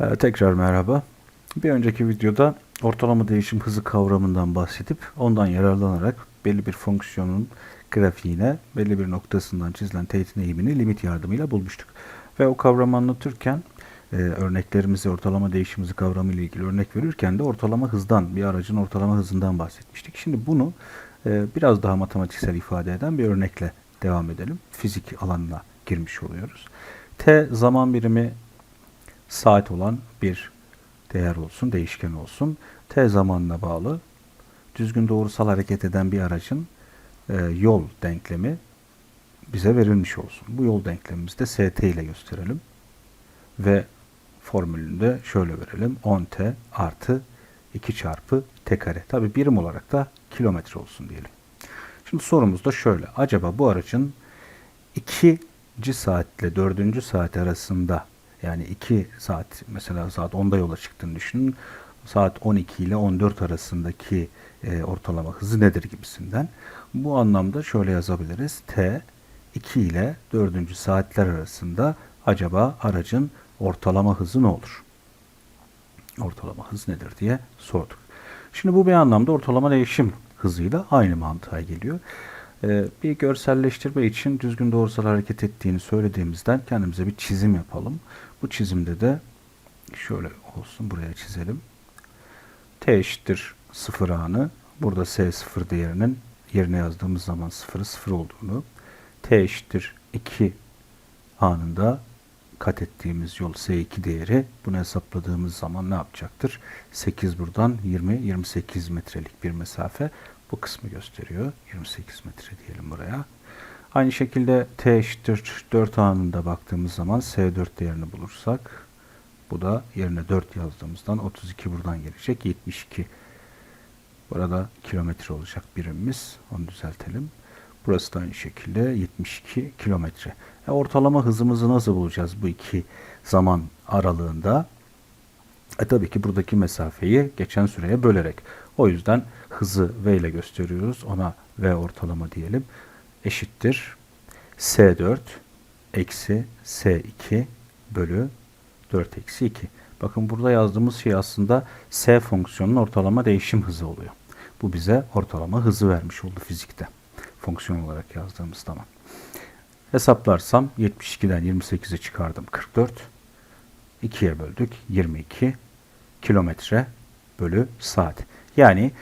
Ee, tekrar merhaba. Bir önceki videoda ortalama değişim hızı kavramından bahsedip ondan yararlanarak belli bir fonksiyonun grafiğine belli bir noktasından çizilen teğetin eğimini limit yardımıyla bulmuştuk. Ve o kavramı anlatırken e, örneklerimizi ortalama değişim hızı kavramı ile ilgili örnek verirken de ortalama hızdan bir aracın ortalama hızından bahsetmiştik. Şimdi bunu e, biraz daha matematiksel ifade eden bir örnekle devam edelim. Fizik alanına girmiş oluyoruz. T zaman birimi saat olan bir değer olsun, değişken olsun. T zamanına bağlı düzgün doğrusal hareket eden bir aracın e, yol denklemi bize verilmiş olsun. Bu yol denklemimizi de ST ile gösterelim. Ve formülünü de şöyle verelim. 10T artı 2 çarpı T kare. Tabi birim olarak da kilometre olsun diyelim. Şimdi sorumuz da şöyle. Acaba bu aracın ikinci saatle dördüncü saat arasında yani 2 saat mesela saat 10'da yola çıktığını düşünün. Saat 12 ile 14 arasındaki e, ortalama hızı nedir gibisinden. Bu anlamda şöyle yazabiliriz. T 2 ile 4. saatler arasında acaba aracın ortalama hızı ne olur? Ortalama hız nedir diye sorduk. Şimdi bu bir anlamda ortalama değişim hızıyla aynı mantığa geliyor. Ee, bir görselleştirme için düzgün doğrusal hareket ettiğini söylediğimizden kendimize bir çizim yapalım. Bu çizimde de şöyle olsun buraya çizelim. T eşittir 0 anı. Burada S 0 değerinin yerine yazdığımız zaman 0'ı 0 olduğunu. T eşittir 2 anında kat ettiğimiz yol S2 değeri. Bunu hesapladığımız zaman ne yapacaktır? 8 buradan 20, 28 metrelik bir mesafe. Bu kısmı gösteriyor. 28 metre diyelim buraya. Aynı şekilde t eşittir 4 anında baktığımız zaman S4 değerini bulursak bu da yerine 4 yazdığımızdan 32 buradan gelecek. 72 burada kilometre olacak birimimiz. Onu düzeltelim. Burası da aynı şekilde 72 kilometre. E, ortalama hızımızı nasıl bulacağız bu iki zaman aralığında? E tabii ki buradaki mesafeyi geçen süreye bölerek. O yüzden hızı V ile gösteriyoruz. Ona V ortalama diyelim. Eşittir. S4 eksi S2 bölü 4 eksi 2. Bakın burada yazdığımız şey aslında S fonksiyonunun ortalama değişim hızı oluyor. Bu bize ortalama hızı vermiş oldu fizikte. Fonksiyon olarak yazdığımız zaman. Hesaplarsam 72'den 28'e çıkardım 44. 2'ye böldük 22 kilometre bölü saat. Yani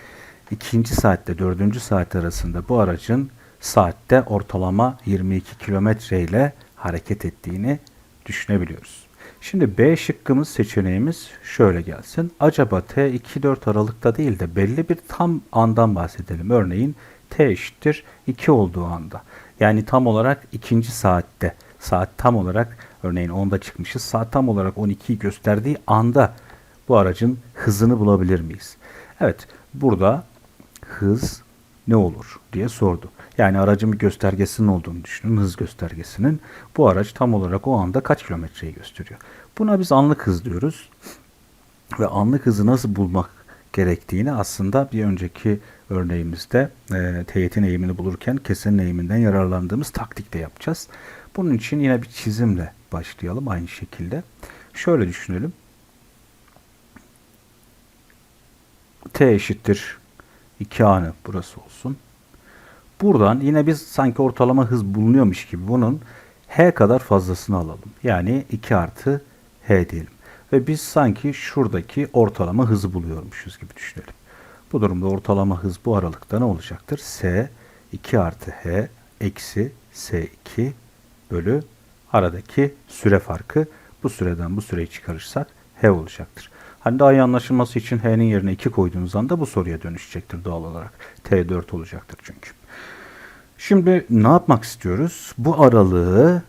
ikinci saatte dördüncü saat arasında bu aracın saatte ortalama 22 kilometre ile hareket ettiğini düşünebiliyoruz. Şimdi B şıkkımız seçeneğimiz şöyle gelsin. Acaba T 2-4 aralıkta değil de belli bir tam andan bahsedelim. Örneğin T eşittir 2 olduğu anda. Yani tam olarak ikinci saatte. Saat tam olarak örneğin 10'da çıkmışız. Saat tam olarak 12'yi gösterdiği anda bu aracın hızını bulabilir miyiz? Evet burada hız ne olur diye sordu. Yani aracın bir göstergesinin olduğunu düşünün, hız göstergesinin. Bu araç tam olarak o anda kaç kilometreyi gösteriyor? Buna biz anlık hız diyoruz. Ve anlık hızı nasıl bulmak gerektiğini aslında bir önceki örneğimizde e, teğetin eğimini bulurken kesenin eğiminden yararlandığımız taktikte yapacağız. Bunun için yine bir çizimle başlayalım aynı şekilde. Şöyle düşünelim. T eşittir 2 anı burası olsun. Buradan yine biz sanki ortalama hız bulunuyormuş gibi bunun h kadar fazlasını alalım. Yani 2 artı h diyelim. Ve biz sanki şuradaki ortalama hızı buluyormuşuz gibi düşünelim. Bu durumda ortalama hız bu aralıkta ne olacaktır? S 2 artı h eksi s2 bölü aradaki süre farkı. Bu süreden bu süreyi çıkarırsak h olacaktır. Daha iyi anlaşılması için h'nin yerine 2 koyduğunuz anda bu soruya dönüşecektir doğal olarak. t4 olacaktır çünkü. Şimdi ne yapmak istiyoruz? Bu aralığı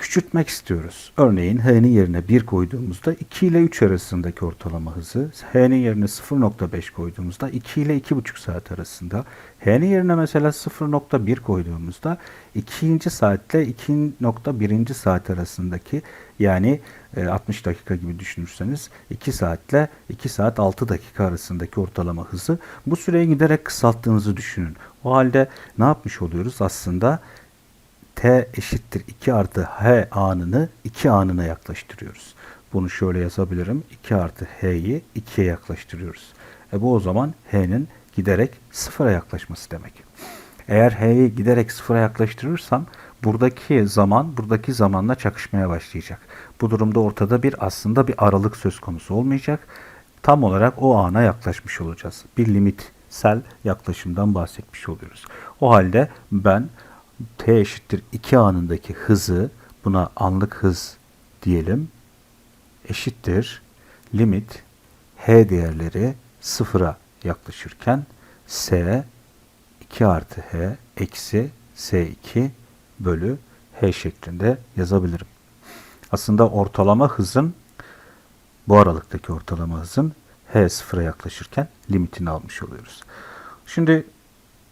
küçültmek istiyoruz. Örneğin h'nin yerine 1 koyduğumuzda 2 ile 3 arasındaki ortalama hızı, h'nin yerine 0.5 koyduğumuzda 2 ile 2.5 saat arasında, h'nin yerine mesela 0.1 koyduğumuzda 2. saatle 2.1. saat arasındaki yani 60 dakika gibi düşünürseniz 2 saatle 2 saat 6 dakika arasındaki ortalama hızı bu süreyi giderek kısalttığınızı düşünün. O halde ne yapmış oluyoruz? Aslında t eşittir 2 artı h anını 2 anına yaklaştırıyoruz. bunu şöyle yazabilirim. 2 artı h'yi 2'ye yaklaştırıyoruz. E bu o zaman h'nin giderek sıfıra yaklaşması demek. Eğer h'yi giderek sıfıra yaklaştırırsam buradaki zaman buradaki zamanla çakışmaya başlayacak. Bu durumda ortada bir aslında bir aralık söz konusu olmayacak. Tam olarak o ana yaklaşmış olacağız. Bir limitsel yaklaşımdan bahsetmiş oluyoruz. O halde ben t eşittir 2 anındaki hızı buna anlık hız diyelim eşittir limit h değerleri sıfıra yaklaşırken s 2 artı h eksi s2 bölü h şeklinde yazabilirim. Aslında ortalama hızın bu aralıktaki ortalama hızın h sıfıra yaklaşırken limitini almış oluyoruz. Şimdi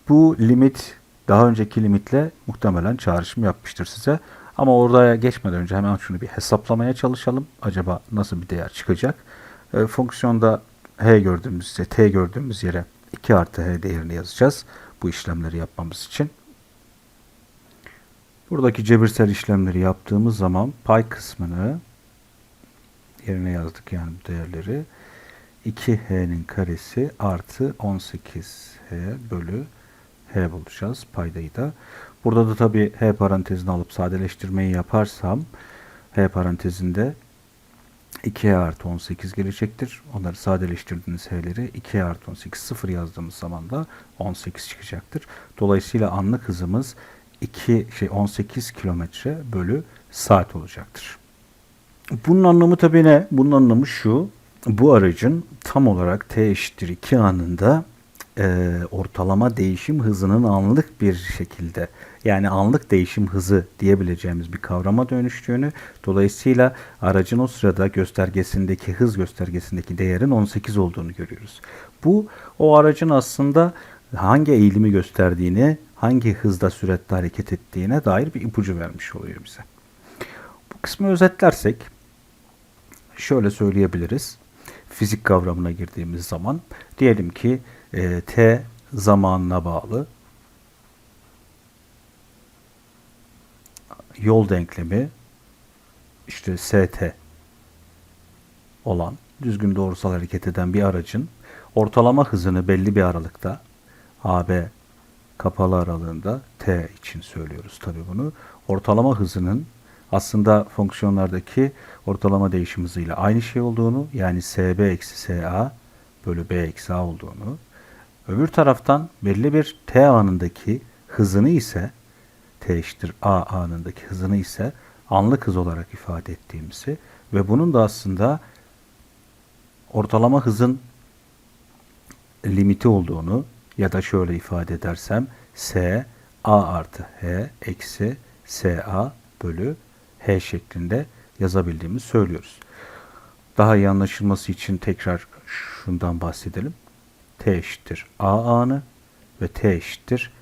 bu limit daha önceki limitle muhtemelen çağrışım yapmıştır size. Ama oraya geçmeden önce hemen şunu bir hesaplamaya çalışalım. Acaba nasıl bir değer çıkacak? E, fonksiyonda h gördüğümüz t gördüğümüz yere 2 artı h değerini yazacağız. Bu işlemleri yapmamız için. Buradaki cebirsel işlemleri yaptığımız zaman pay kısmını yerine yazdık yani bu değerleri. 2h'nin karesi artı 18h bölü h bulacağız paydayı da. Burada da tabi h parantezini alıp sadeleştirmeyi yaparsam h parantezinde 2 artı 18 gelecektir. Onları sadeleştirdiğiniz h'leri 2 artı 18 0 yazdığımız zaman da 18 çıkacaktır. Dolayısıyla anlık hızımız 2 şey 18 kilometre bölü saat olacaktır. Bunun anlamı tabii ne? Bunun anlamı şu. Bu aracın tam olarak t eşittir 2 anında e, ortalama değişim hızının anlık bir şekilde yani anlık değişim hızı diyebileceğimiz bir kavrama dönüştüğünü dolayısıyla aracın o sırada göstergesindeki hız göstergesindeki değerin 18 olduğunu görüyoruz. Bu o aracın aslında hangi eğilimi gösterdiğini, hangi hızda süratle hareket ettiğine dair bir ipucu vermiş oluyor bize. Bu kısmı özetlersek şöyle söyleyebiliriz. Fizik kavramına girdiğimiz zaman diyelim ki e, t zamanına bağlı yol denklemi işte ST olan düzgün doğrusal hareket eden bir aracın ortalama hızını belli bir aralıkta AB kapalı aralığında T için söylüyoruz tabi bunu. Ortalama hızının aslında fonksiyonlardaki ortalama değişim hızıyla aynı şey olduğunu yani SB eksi SA bölü B eksi A olduğunu öbür taraftan belli bir T anındaki hızını ise T eşittir A anındaki hızını ise anlık hız olarak ifade ettiğimizi ve bunun da aslında ortalama hızın limiti olduğunu ya da şöyle ifade edersem S A artı H eksi S A bölü H şeklinde yazabildiğimizi söylüyoruz. Daha iyi anlaşılması için tekrar şundan bahsedelim. T eşittir A anı ve T eşittir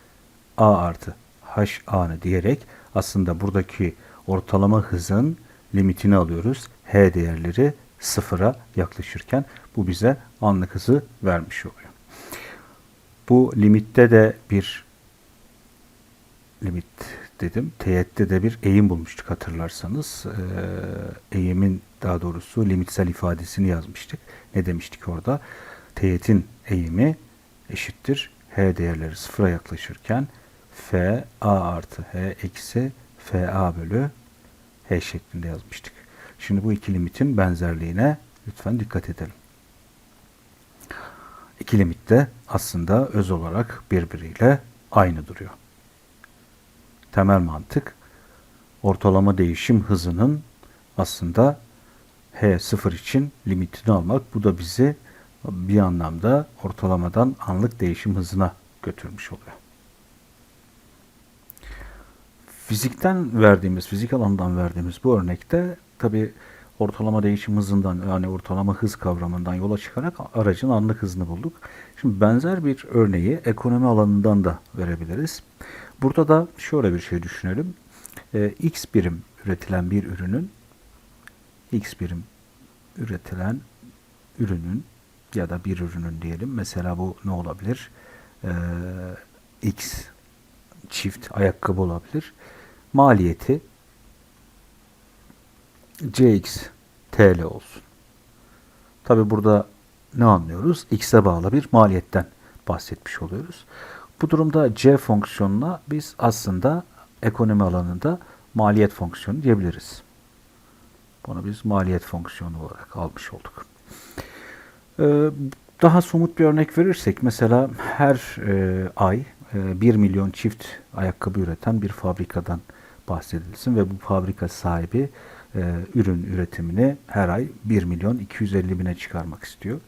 A artı H anı diyerek aslında buradaki ortalama hızın limitini alıyoruz. H değerleri sıfıra yaklaşırken bu bize anlık hızı vermiş oluyor. Bu limitte de bir limit dedim. Teğette de bir eğim bulmuştuk hatırlarsanız. Ee, eğimin daha doğrusu limitsel ifadesini yazmıştık. Ne demiştik orada? Teğetin eğimi eşittir. H değerleri sıfıra yaklaşırken F A artı H eksi F A bölü H şeklinde yazmıştık. Şimdi bu iki limitin benzerliğine lütfen dikkat edelim. İki limit de aslında öz olarak birbiriyle aynı duruyor. Temel mantık ortalama değişim hızının aslında H0 için limitini almak. Bu da bizi bir anlamda ortalamadan anlık değişim hızına götürmüş oluyor. Fizikten verdiğimiz, fizik alandan verdiğimiz bu örnekte tabi ortalama değişim hızından yani ortalama hız kavramından yola çıkarak aracın anlık hızını bulduk. Şimdi benzer bir örneği ekonomi alanından da verebiliriz. Burada da şöyle bir şey düşünelim. Ee, X birim üretilen bir ürünün X birim üretilen ürünün ya da bir ürünün diyelim. Mesela bu ne olabilir? Ee, X çift ayakkabı olabilir. Maliyeti CX TL olsun. Tabi burada ne anlıyoruz? X'e bağlı bir maliyetten bahsetmiş oluyoruz. Bu durumda C fonksiyonuna biz aslında ekonomi alanında maliyet fonksiyonu diyebiliriz. Bunu biz maliyet fonksiyonu olarak almış olduk. Ee, daha somut bir örnek verirsek mesela her e, ay e, 1 milyon çift ayakkabı üreten bir fabrikadan bahsedilsin ve bu fabrika sahibi e, ürün üretimini her ay 1 milyon 250 bine çıkarmak istiyor.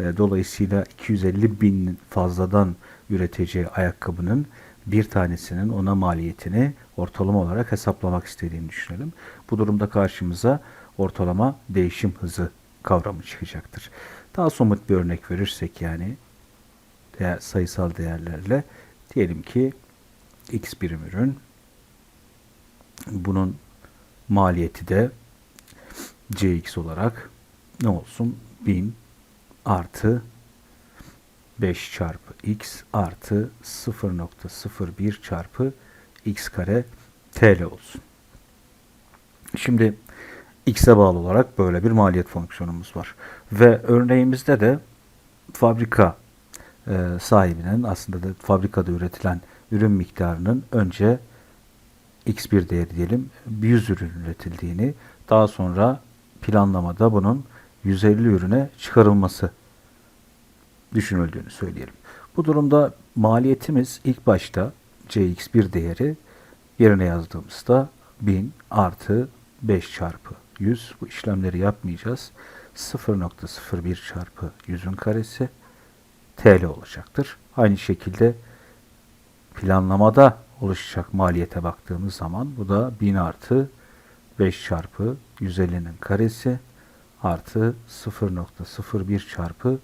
E, dolayısıyla 250 bin fazladan üreteceği ayakkabının bir tanesinin ona maliyetini ortalama olarak hesaplamak istediğini düşünelim. Bu durumda karşımıza ortalama değişim hızı kavramı çıkacaktır. Daha somut bir örnek verirsek yani değer, sayısal değerlerle diyelim ki x birim ürün bunun maliyeti de cx olarak ne olsun 1000 artı 5 çarpı x artı 0.01 çarpı x kare TL olsun. Şimdi x'e bağlı olarak böyle bir maliyet fonksiyonumuz var. Ve örneğimizde de fabrika e, sahibinin aslında da fabrikada üretilen ürün miktarının önce x1 değeri diyelim 100 ürün üretildiğini daha sonra planlamada bunun 150 ürüne çıkarılması düşünüldüğünü söyleyelim. Bu durumda maliyetimiz ilk başta cx1 değeri yerine yazdığımızda 1000 artı 5 çarpı 100 bu işlemleri yapmayacağız. 0.01 çarpı 100'ün karesi TL olacaktır. Aynı şekilde planlamada oluşacak maliyete baktığımız zaman bu da 1000 artı 5 çarpı 150'nin karesi artı 0.01 çarpı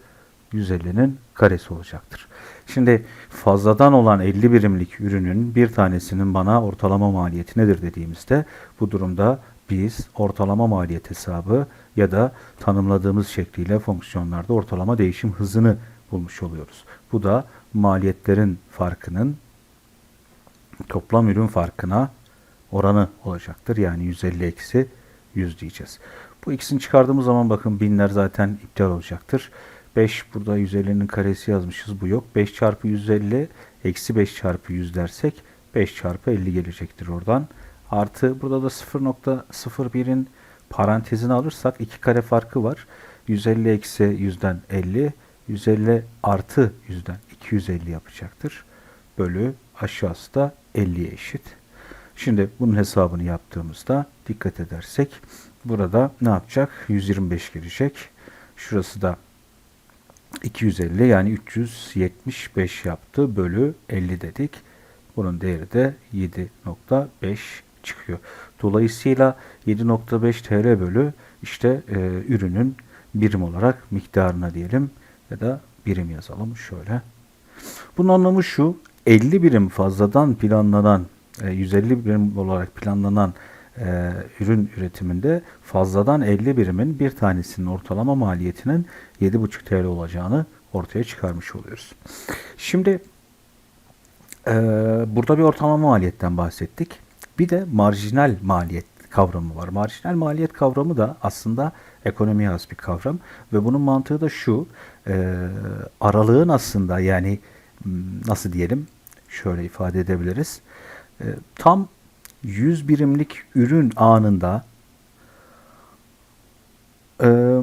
150'nin karesi olacaktır. Şimdi fazladan olan 50 birimlik ürünün bir tanesinin bana ortalama maliyeti nedir dediğimizde bu durumda biz ortalama maliyet hesabı ya da tanımladığımız şekliyle fonksiyonlarda ortalama değişim hızını bulmuş oluyoruz. Bu da maliyetlerin farkının toplam ürün farkına oranı olacaktır. Yani 150 eksi 100 diyeceğiz. Bu ikisini çıkardığımız zaman bakın binler zaten iptal olacaktır. 5 burada 150'nin karesi yazmışız. Bu yok. 5 çarpı 150 eksi 5 çarpı 100 dersek 5 çarpı 50 gelecektir oradan. Artı burada da 0.01'in parantezini alırsak 2 kare farkı var. 150 eksi 100'den 50. 150 artı 100'den 250 yapacaktır. Bölü aşağısı da 50'ye eşit. Şimdi bunun hesabını yaptığımızda dikkat edersek burada ne yapacak? 125 gelecek. Şurası da 250 yani 375 yaptı bölü 50 dedik. Bunun değeri de 7.5 çıkıyor. Dolayısıyla 7.5 TL bölü işte e, ürünün birim olarak miktarına diyelim ya da birim yazalım şöyle. Bunun anlamı şu 50 birim fazladan planlanan e, 150 birim olarak planlanan e, ürün üretiminde fazladan 50 birimin bir tanesinin ortalama maliyetinin 7,5 TL olacağını ortaya çıkarmış oluyoruz. Şimdi e, burada bir ortalama maliyetten bahsettik. Bir de marjinal maliyet kavramı var. Marjinal maliyet kavramı da aslında ekonomiye has bir kavram ve bunun mantığı da şu e, aralığın aslında yani nasıl diyelim şöyle ifade edebiliriz. E, tam 100 birimlik ürün anında e,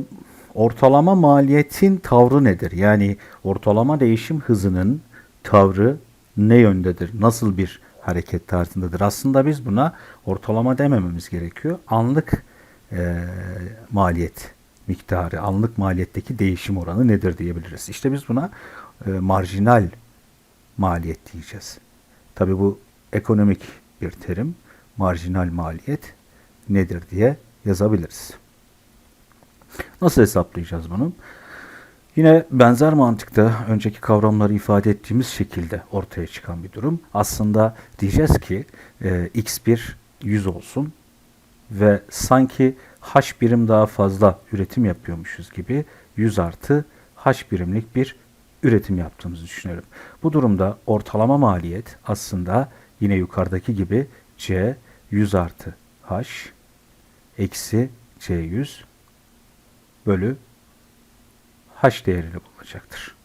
ortalama maliyetin tavrı nedir? Yani ortalama değişim hızının tavrı ne yöndedir? Nasıl bir hareket tarzındadır? Aslında biz buna ortalama demememiz gerekiyor. Anlık e, maliyet miktarı, anlık maliyetteki değişim oranı nedir diyebiliriz. İşte biz buna e, marjinal maliyet diyeceğiz. Tabi bu ekonomik bir terim. Marjinal maliyet nedir diye yazabiliriz. Nasıl hesaplayacağız bunu? Yine benzer mantıkta önceki kavramları ifade ettiğimiz şekilde ortaya çıkan bir durum. Aslında diyeceğiz ki e, x1 100 olsun ve sanki h birim daha fazla üretim yapıyormuşuz gibi 100 artı h birimlik bir üretim yaptığımızı düşünelim. Bu durumda ortalama maliyet aslında yine yukarıdaki gibi c 100 artı h eksi c 100 bölü h değerini bulacaktır.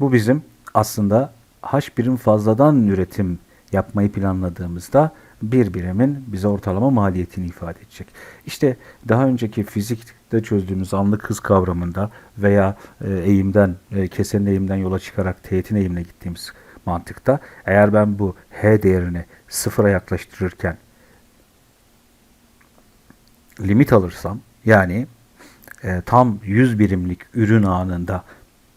Bu bizim aslında h birim fazladan üretim yapmayı planladığımızda bir birimin bize ortalama maliyetini ifade edecek. İşte daha önceki fizikte çözdüğümüz anlık hız kavramında veya e, eğimden, e, kesenin eğimden yola çıkarak teğetin eğimine gittiğimiz mantıkta eğer ben bu h değerini sıfıra yaklaştırırken limit alırsam yani e, tam 100 birimlik ürün anında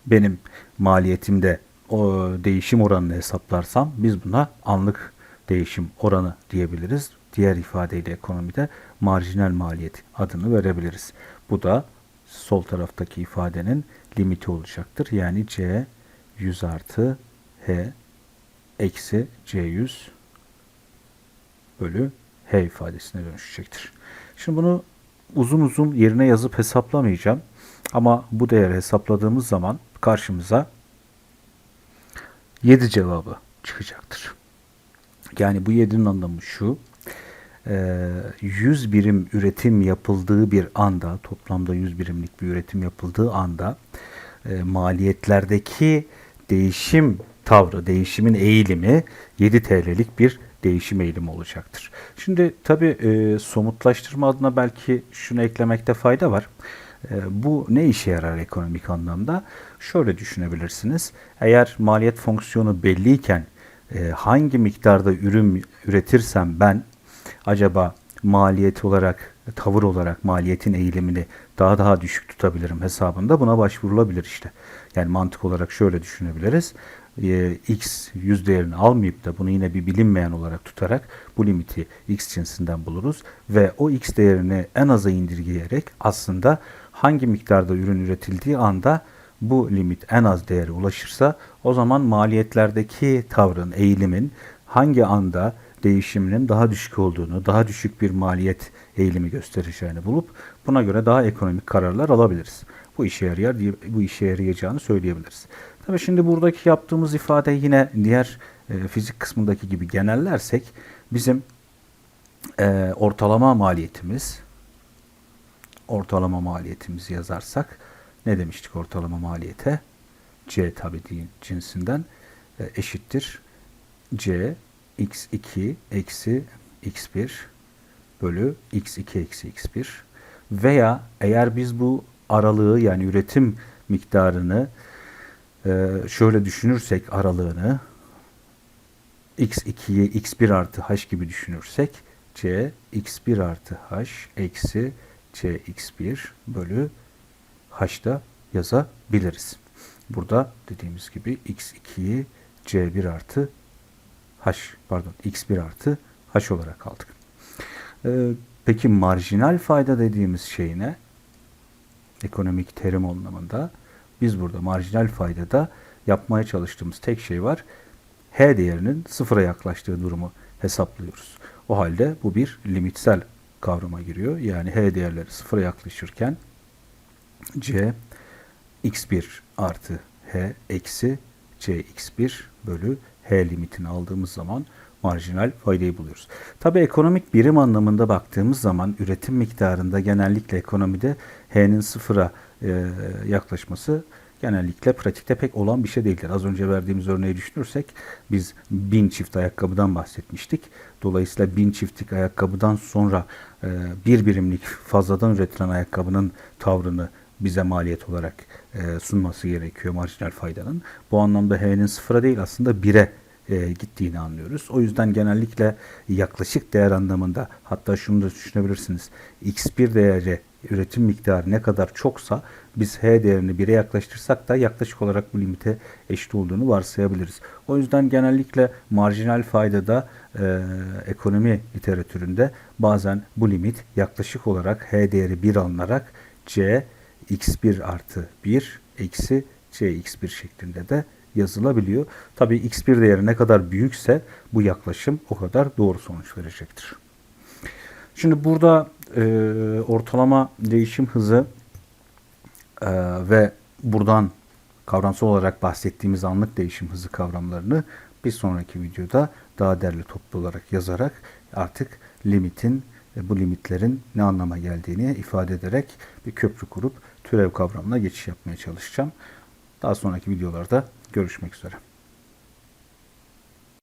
benim maliyetimde o değişim oranını hesaplarsam biz buna anlık değişim oranı diyebiliriz. Diğer ifadeyle ekonomide marjinal maliyet adını verebiliriz. Bu da sol taraftaki ifadenin limiti olacaktır. Yani C 100 artı H eksi C100 bölü H ifadesine dönüşecektir. Şimdi bunu uzun uzun yerine yazıp hesaplamayacağım. Ama bu değeri hesapladığımız zaman karşımıza 7 cevabı çıkacaktır. Yani bu 7'nin anlamı şu. 100 birim üretim yapıldığı bir anda, toplamda 100 birimlik bir üretim yapıldığı anda e, maliyetlerdeki değişim tavrı, değişimin eğilimi 7 TL'lik bir değişim eğilimi olacaktır. Şimdi tabi e, somutlaştırma adına belki şunu eklemekte fayda var. E, bu ne işe yarar ekonomik anlamda? Şöyle düşünebilirsiniz. Eğer maliyet fonksiyonu belliyken e, hangi miktarda ürün üretirsem ben acaba maliyet olarak, tavır olarak maliyetin eğilimini daha daha düşük tutabilirim hesabında buna başvurulabilir işte. Yani mantık olarak şöyle düşünebiliriz. E, x yüz değerini almayıp da bunu yine bir bilinmeyen olarak tutarak bu limiti x cinsinden buluruz ve o x değerini en aza indirgeyerek aslında hangi miktarda ürün üretildiği anda bu limit en az değere ulaşırsa o zaman maliyetlerdeki tavrın, eğilimin hangi anda değişiminin daha düşük olduğunu, daha düşük bir maliyet eğilimi göstereceğini bulup buna göre daha ekonomik kararlar alabiliriz. Bu işe yarar, bu işe yarayacağını söyleyebiliriz. Tabii şimdi buradaki yaptığımız ifade yine diğer e, fizik kısmındaki gibi genellersek bizim e, ortalama maliyetimiz ortalama maliyetimizi yazarsak ne demiştik ortalama maliyete? C tabi değil cinsinden e, eşittir. C x2 eksi x1 bölü x2 eksi x1 veya eğer biz bu aralığı yani üretim miktarını e, şöyle düşünürsek aralığını x2'yi x1 artı h gibi düşünürsek c x1 artı h eksi c x1 bölü h'da yazabiliriz. Burada dediğimiz gibi x2'yi c1 artı h pardon x1 artı h olarak aldık. Ee, peki marjinal fayda dediğimiz şey ne? Ekonomik terim anlamında biz burada marjinal faydada yapmaya çalıştığımız tek şey var. H değerinin sıfıra yaklaştığı durumu hesaplıyoruz. O halde bu bir limitsel kavrama giriyor. Yani H değerleri sıfıra yaklaşırken C x1 artı H eksi C x1 bölü H limitini aldığımız zaman marjinal faydayı buluyoruz. Tabi ekonomik birim anlamında baktığımız zaman üretim miktarında genellikle ekonomide H'nin sıfıra e, yaklaşması genellikle pratikte pek olan bir şey değildir. Az önce verdiğimiz örneği düşünürsek biz bin çift ayakkabıdan bahsetmiştik. Dolayısıyla bin çiftlik ayakkabıdan sonra e, bir birimlik fazladan üretilen ayakkabının tavrını bize maliyet olarak e, sunması gerekiyor marjinal faydanın. Bu anlamda H'nin sıfıra değil aslında 1'e e, gittiğini anlıyoruz. O yüzden genellikle yaklaşık değer anlamında hatta şunu da düşünebilirsiniz. X1 değeri üretim miktarı ne kadar çoksa biz H değerini 1'e yaklaştırsak da yaklaşık olarak bu limite eşit olduğunu varsayabiliriz. O yüzden genellikle marjinal faydada e, ekonomi literatüründe bazen bu limit yaklaşık olarak H değeri 1 alınarak C x1 artı 1 eksi c x1 şeklinde de yazılabiliyor. Tabi x1 değeri ne kadar büyükse bu yaklaşım o kadar doğru sonuç verecektir. Şimdi burada e, ortalama değişim hızı e, ve buradan kavramsal olarak bahsettiğimiz anlık değişim hızı kavramlarını bir sonraki videoda daha derli toplu olarak yazarak artık limitin ve bu limitlerin ne anlama geldiğini ifade ederek bir köprü kurup türev kavramına geçiş yapmaya çalışacağım. Daha sonraki videolarda görüşmek üzere.